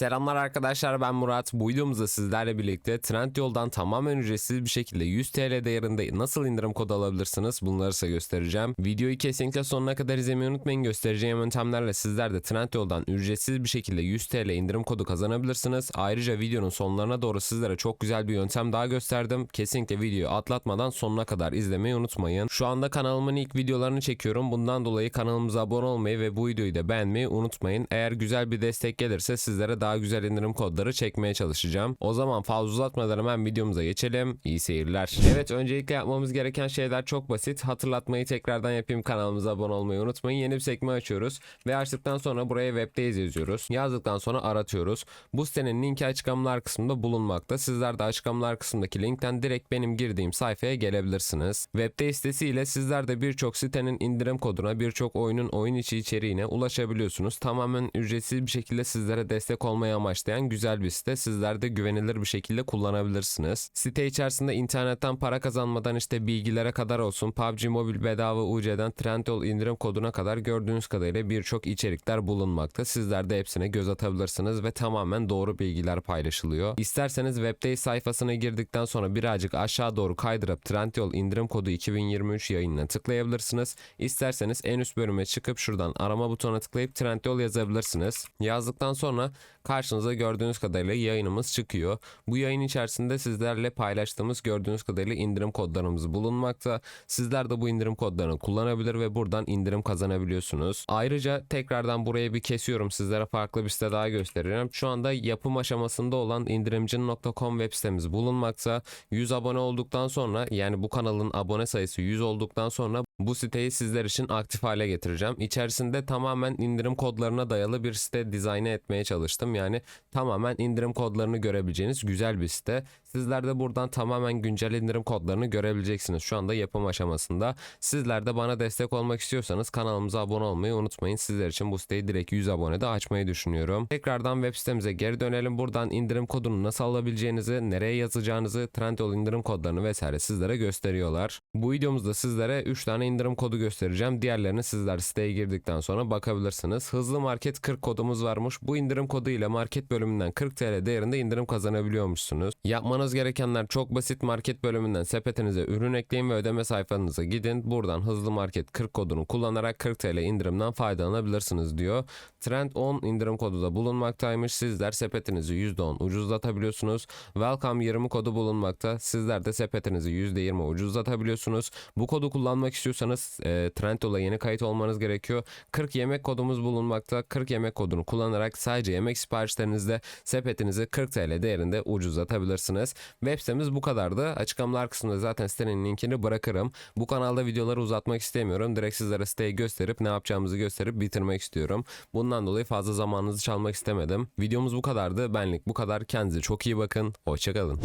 Selamlar arkadaşlar ben Murat. Bu videomuzda sizlerle birlikte Trendyol'dan tamamen ücretsiz bir şekilde 100 TL değerinde nasıl indirim kodu alabilirsiniz bunları size göstereceğim. Videoyu kesinlikle sonuna kadar izlemeyi unutmayın. Göstereceğim yöntemlerle sizler de Trendyol'dan ücretsiz bir şekilde 100 TL indirim kodu kazanabilirsiniz. Ayrıca videonun sonlarına doğru sizlere çok güzel bir yöntem daha gösterdim. Kesinlikle videoyu atlatmadan sonuna kadar izlemeyi unutmayın. Şu anda kanalımın ilk videolarını çekiyorum. Bundan dolayı kanalımıza abone olmayı ve bu videoyu da beğenmeyi unutmayın. Eğer güzel bir destek gelirse sizlere daha güzel indirim kodları çekmeye çalışacağım. O zaman fazla uzatmadan hemen videomuza geçelim. İyi seyirler. Evet öncelikle yapmamız gereken şeyler çok basit. Hatırlatmayı tekrardan yapayım kanalımıza abone olmayı unutmayın. Yeni bir sekme açıyoruz ve açtıktan sonra buraya webdeyiz yazıyoruz. Yazdıktan sonra aratıyoruz. Bu sitenin linki açıklamalar kısmında bulunmakta. Sizler de açıklamalar kısmındaki linkten direkt benim girdiğim sayfaya gelebilirsiniz. Webde sitesiyle sizler de birçok sitenin indirim koduna, birçok oyunun oyun içi içeriğine ulaşabiliyorsunuz. Tamamen ücretsiz bir şekilde sizlere destek olmayı amaçlayan güzel bir site. Sizler de güvenilir bir şekilde kullanabilirsiniz. Site içerisinde internetten para kazanmadan işte bilgilere kadar olsun PUBG Mobile bedava UC'den Trendyol indirim koduna kadar gördüğünüz kadarıyla birçok içerikler bulunmakta. Sizler de hepsine göz atabilirsiniz ve tamamen doğru bilgiler paylaşılıyor. İsterseniz webde sayfasına girdikten sonra birazcık aşağı doğru kaydırıp Trendyol indirim kodu 2023 yayınına tıklayabilirsiniz. İsterseniz en üst bölüme çıkıp şuradan arama butonuna tıklayıp Trendyol yazabilirsiniz. Yazdıktan sonra karşınıza gördüğünüz kadarıyla yayınımız çıkıyor. Bu yayın içerisinde sizlerle paylaştığımız gördüğünüz kadarıyla indirim kodlarımız bulunmakta. Sizler de bu indirim kodlarını kullanabilir ve buradan indirim kazanabiliyorsunuz. Ayrıca tekrardan buraya bir kesiyorum. Sizlere farklı bir site daha gösteriyorum. Şu anda yapım aşamasında olan indirimcin.com web sitemiz bulunmakta. 100 abone olduktan sonra yani bu kanalın abone sayısı 100 olduktan sonra bu siteyi sizler için aktif hale getireceğim. İçerisinde tamamen indirim kodlarına dayalı bir site dizayn etmeye çalıştım. Yani tamamen indirim kodlarını görebileceğiniz güzel bir site. Sizler de buradan tamamen güncel indirim kodlarını görebileceksiniz. Şu anda yapım aşamasında. Sizler de bana destek olmak istiyorsanız kanalımıza abone olmayı unutmayın. Sizler için bu siteyi direkt 100 abonede açmayı düşünüyorum. Tekrardan web sitemize geri dönelim. Buradan indirim kodunu nasıl alabileceğinizi, nereye yazacağınızı, Trendyol indirim kodlarını vesaire sizlere gösteriyorlar. Bu videomuzda sizlere 3 tane indirim kodu göstereceğim. Diğerlerini sizler siteye girdikten sonra bakabilirsiniz. Hızlı market 40 kodumuz varmış. Bu indirim kodu ile market bölümünden 40 TL değerinde indirim kazanabiliyormuşsunuz. Yapmanız gerekenler çok basit. Market bölümünden sepetinize ürün ekleyin ve ödeme sayfanıza gidin. Buradan hızlı market 40 kodunu kullanarak 40 TL indirimden faydalanabilirsiniz diyor. Trend 10 indirim kodu da bulunmaktaymış. Sizler sepetinizi %10 ucuzlatabiliyorsunuz. Welcome 20 kodu bulunmakta. Sizler de sepetinizi %20 ucuzlatabiliyorsunuz. Bu kodu kullanmak istiyorsanız e, Trendyol'a yeni kayıt olmanız gerekiyor. 40 yemek kodumuz bulunmakta. 40 yemek kodunu kullanarak sadece yemek siparişlerinizde sepetinizi 40 TL değerinde ucuzlatabilirsiniz. Web sitemiz bu kadardı. Açıklamalar kısmında zaten sitenin linkini bırakırım. Bu kanalda videoları uzatmak istemiyorum. Direkt sizlere siteyi gösterip ne yapacağımızı gösterip bitirmek istiyorum. Bundan dolayı fazla zamanınızı çalmak istemedim. Videomuz bu kadardı. Benlik bu kadar. Kendinize çok iyi bakın. Hoşçakalın.